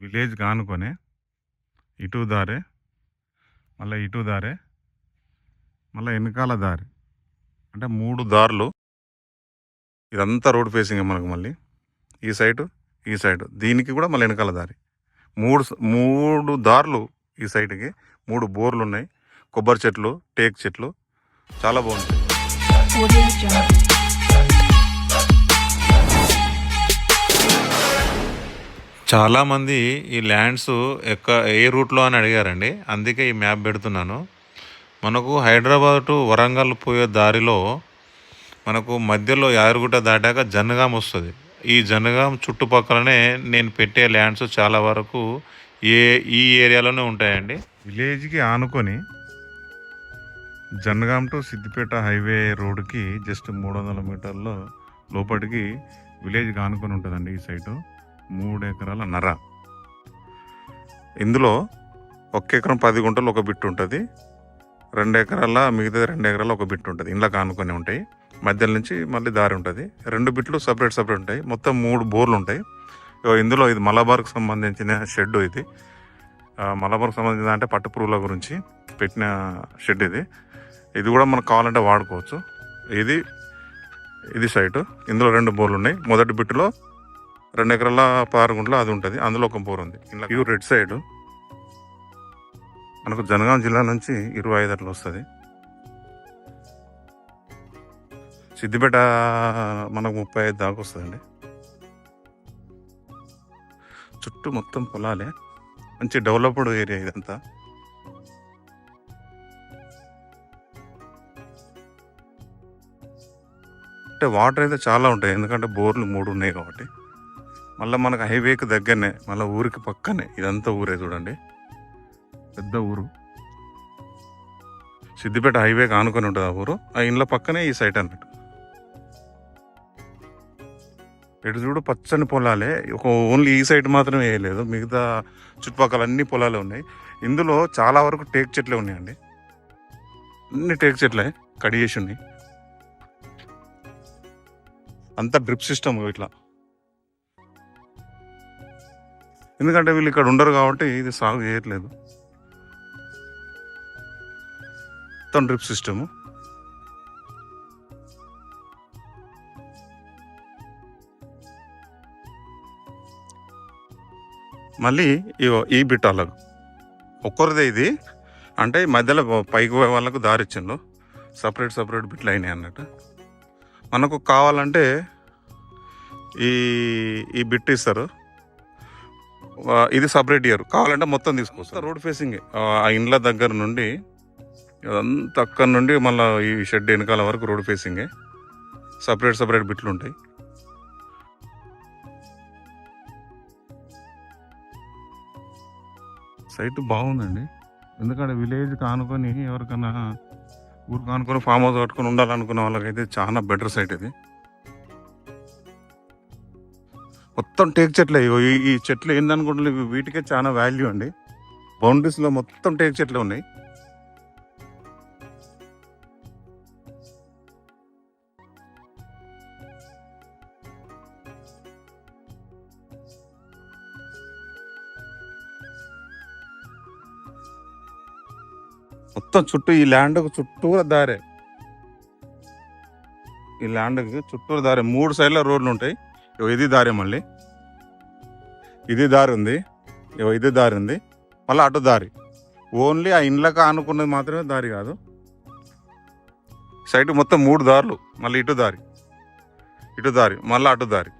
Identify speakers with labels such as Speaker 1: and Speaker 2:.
Speaker 1: Village కానుకొని ఇటు దారే మళ్ళీ ఇటు దారే మళ్ళీ వెనకాల దారి. అంటే మూడు దారులు. ఇదంతా రోడ్ ఫేసింగ్ మనకు మళ్ళీ. ఈ సైడ్ ఈ సైడ్. దీనికి కూడా మళ్ళీ వెనకాల దారి. మూడు మూడు దారులు ఈ సైడ్కి. మూడు బోర్లు ఉన్నాయి కొబ్బరి చెట్లు టేక్ చెట్లు. చాలా బాగుంటాయి.
Speaker 2: చాలామంది ఈ ల్యాండ్స్ ఎక్క ఏ రూట్లో అని అడిగారండి. అందుకే ఈ మ్యాప్ పెడుతున్నాను. మనకు హైదరాబాద్ టు వరంగల్ పోయే దారిలో మనకు మధ్యలో యాదగిరిగుట్ట దాటాక జనగాం వస్తుంది. ఈ జనగాం చుట్టుపక్కలనే నేను పెట్టే ల్యాండ్స్ చాలా వరకు ఏ ఈ ఏరియాలోనే ఉంటాయండి.
Speaker 1: విలేజ్కి ఆనుకొని జనగాం టు సిద్దిపేట హైవే రోడ్కి జస్ట్ మూడు వందల మీటర్లో లోపలికి విలేజ్కి ఆనుకొని ఉంటుందండి ఈ సైటు. మూడు ఎకరాల నర. ఇందులో ఒక ఎకరం పది గుంటలు ఒక బిట్ ఉంటుంది. రెండు ఎకరాల మిగతాది రెండు ఎకరాల ఒక బిట్ ఉంటుంది. ఇండ్లకు కానుకొని ఉంటాయి. మధ్యలో నుంచి మళ్ళీ దారి ఉంటుంది. రెండు బిట్లు సపరేట్ సపరేట్ ఉంటాయి. మొత్తం మూడు బోర్లు ఉంటాయి. ఇందులో ఇది మలబార్కు సంబంధించిన షెడ్ ఇది. మలబార్కు సంబంధించిన అంటే పట్టు పురుగుల గురించి పెట్టిన షెడ్ ఇది. ఇది కూడా మనకు కావాలంటే వాడుకోవచ్చు. ఇది ఇది సైటు. ఇందులో రెండు బోర్లు ఉన్నాయి. మొదటి బిట్టులో రెండు ఎకరాల పదహారు గుంటలు అది ఉంటుంది. అందులో ఒక బోర్ ఉంది. ఇలా ఇవి రెడ్ సైడ్. మనకు జనగాం జిల్లా నుంచి ఇరవై ఐదు అట్లా వస్తుంది. సిద్దిపేట మనకు ముప్పై ఐదు దాకా వస్తుందండి. చుట్టూ మొత్తం పొలాలే. మంచి డెవలప్డ్ ఏరియా ఇదంతా. అంటే వాటర్ అయితే చాలా ఉంటాయి. ఎందుకంటే బోర్లు మూడు ఉన్నాయి కాబట్టి. మళ్ళీ మనకు హైవేకి దగ్గరనే మళ్ళీ ఊరికి పక్కనే ఇదంతా ఊరే చూడండి. పెద్ద ఊరు. సిద్దిపేట హైవేకి ఆనుకొని ఉంటుంది ఆ ఊరు. ఆ ఇండ్ల పక్కనే ఈ సైట్ అన్నట్టు. ఇటు చూడు పచ్చని పొలాలే. ఒక ఓన్లీ ఈ సైడ్ మాత్రమే వేయలేదు. మిగతా చుట్టుపక్కల అన్ని పొలాలే ఉన్నాయి. ఇందులో చాలా వరకు టేక్ చెట్లే ఉన్నాయండి. అన్ని టేక్ చెట్లే కడి చేసి ఉన్నాయి. అంతా డ్రిప్ సిస్టమ్ ఇట్లా. ఎందుకంటే వీళ్ళు ఇక్కడ ఉండరు కాబట్టి ఇది సాగు చేయట్లేదు. మొత్తం డ్రిప్ సిస్టము. మళ్ళీ ఈ బిట్ ఒక్కరిదే ఇది. అంటే ఈ మధ్యలో పైకి పోయే వాళ్ళకు దారిచ్చిండు సపరేట్ సపరేట్ బిట్లు అయినాయి అన్నట్టు. మనకు కావాలంటే ఈ ఈ బిట్ ఇస్తారు. ఇది సపరేట్ ఇయర్ కావాలంటే మొత్తం తీసుకొస్తారు రోడ్ ఫేసింగ్ ఆ ఇండ్ల దగ్గర నుండి అదంతా అక్కడ నుండి మళ్ళీ ఈ షెడ్ వెనకాల వరకు రోడ్ ఫేసింగే సపరేట్ సపరేట్ బిట్లు ఉంటాయి. సైట్ బాగుందండి. ఎందుకంటే విలేజ్ కానుకొని ఎవరికైనా ఊరు కానుకొని ఫామ్ హౌస్ కట్టుకొని ఉండాలనుకున్న వాళ్ళకైతే చాలా బెటర్ సైట్ ఇది. మొత్తం టేక్ చెట్లే. ఇగో ఈ చెట్లు ఏందనుకుంటున్నారు ఇవి వీటికే చాలా వాల్యూ అండి. బౌండరీస్లో మొత్తం టేక్ చెట్లు ఉన్నాయి. మొత్తం చుట్టూ ఈ ల్యాండ్కు చుట్టూరా దారే. ఈ ల్యాండ్కి చుట్టూరు దారే. మూడు సైడ్ల రోడ్లు ఉంటాయి. ఇది దారి మళ్ళీ. ఇది దారి ఉంది. ఇగో ఇది దారి ఉంది. మళ్ళీ అటు దారి. ఓన్లీ ఆ ఇండ్లకు ఆనుకున్నది మాత్రమే దారి కాదు. సైడ్ మొత్తం మూడు దారులు. మళ్ళీ ఇటు దారి. ఇటు దారి. మళ్ళీ అటు దారి.